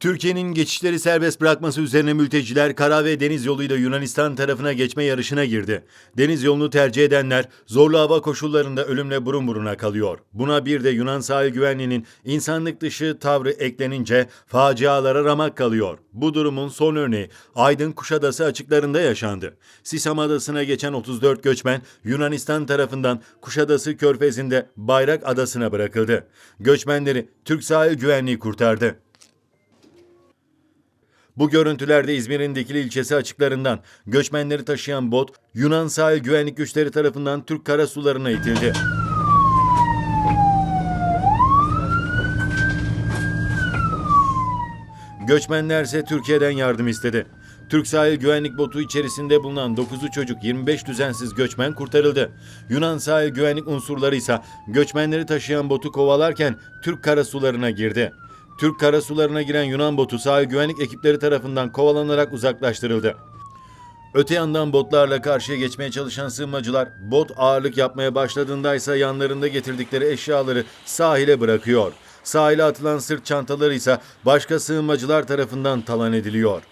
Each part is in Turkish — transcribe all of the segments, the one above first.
Türkiye'nin geçişleri serbest bırakması üzerine mülteciler kara ve deniz yoluyla Yunanistan tarafına geçme yarışına girdi. Deniz yolunu tercih edenler zorlu hava koşullarında ölümle burun buruna kalıyor. Buna bir de Yunan sahil güvenliğinin insanlık dışı tavrı eklenince facialara ramak kalıyor. Bu durumun son örneği Aydın Kuşadası açıklarında yaşandı. Sisam Adası'na geçen 34 göçmen Yunanistan tarafından Kuşadası Körfezi'nde Bayrak Adası'na bırakıldı. Göçmenleri Türk sahil güvenliği kurtardı. Bu görüntülerde İzmir'in Dikili ilçesi açıklarından göçmenleri taşıyan bot Yunan sahil güvenlik güçleri tarafından Türk karasularına itildi. Göçmenler ise Türkiye'den yardım istedi. Türk sahil güvenlik botu içerisinde bulunan 9'u çocuk 25 düzensiz göçmen kurtarıldı. Yunan sahil güvenlik unsurları ise göçmenleri taşıyan botu kovalarken Türk karasularına girdi. Türk karasularına giren Yunan botu sahil güvenlik ekipleri tarafından kovalanarak uzaklaştırıldı. Öte yandan botlarla karşıya geçmeye çalışan sığınmacılar bot ağırlık yapmaya başladığında ise yanlarında getirdikleri eşyaları sahile bırakıyor. Sahile atılan sırt çantaları ise başka sığınmacılar tarafından talan ediliyor.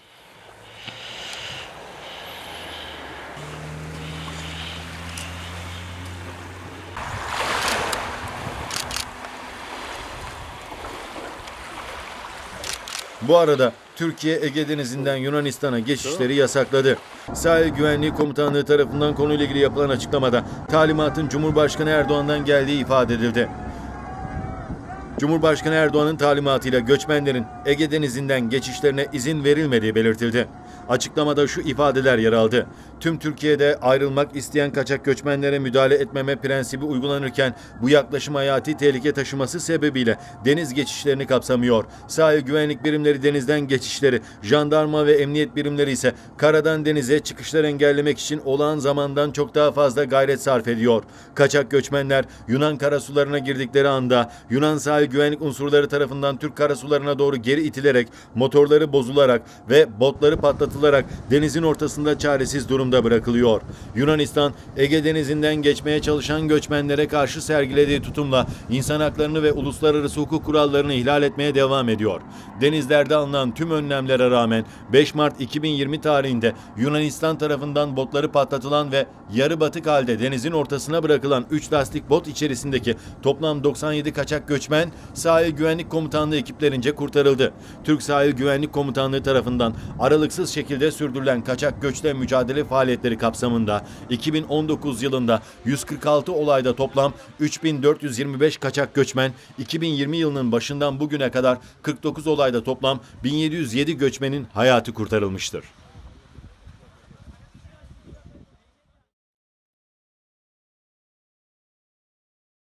Bu arada Türkiye Ege Denizi'nden Yunanistan'a geçişleri yasakladı. Sahil Güvenliği Komutanlığı tarafından konuyla ilgili yapılan açıklamada talimatın Cumhurbaşkanı Erdoğan'dan geldiği ifade edildi. Cumhurbaşkanı Erdoğan'ın talimatıyla göçmenlerin Ege Denizi'nden geçişlerine izin verilmediği belirtildi. Açıklamada şu ifadeler yer aldı. Tüm Türkiye'de ayrılmak isteyen kaçak göçmenlere müdahale etmeme prensibi uygulanırken bu yaklaşım hayati tehlike taşıması sebebiyle deniz geçişlerini kapsamıyor. Sahil güvenlik birimleri denizden geçişleri, jandarma ve emniyet birimleri ise karadan denize çıkışlar engellemek için olağan zamandan çok daha fazla gayret sarf ediyor. Kaçak göçmenler Yunan karasularına girdikleri anda Yunan sahil güvenlik unsurları tarafından Türk karasularına doğru geri itilerek motorları bozularak ve botları patlatılarak denizin ortasında çaresiz durumda bırakılıyor. Yunanistan Ege Denizi'nden geçmeye çalışan göçmenlere karşı sergilediği tutumla insan haklarını ve uluslararası hukuk kurallarını ihlal etmeye devam ediyor. Denizlerde alınan tüm önlemlere rağmen 5 Mart 2020 tarihinde Yunanistan tarafından botları patlatılan ve yarı batık halde denizin ortasına bırakılan 3 lastik bot içerisindeki toplam 97 kaçak göçmen Sahil Güvenlik Komutanlığı ekiplerince kurtarıldı. Türk Sahil Güvenlik Komutanlığı tarafından aralıksız şekilde sürdürülen kaçak göçle mücadele faaliyetleri kapsamında 2019 yılında 146 olayda toplam 3425 kaçak göçmen, 2020 yılının başından bugüne kadar 49 olayda toplam 1707 göçmenin hayatı kurtarılmıştır.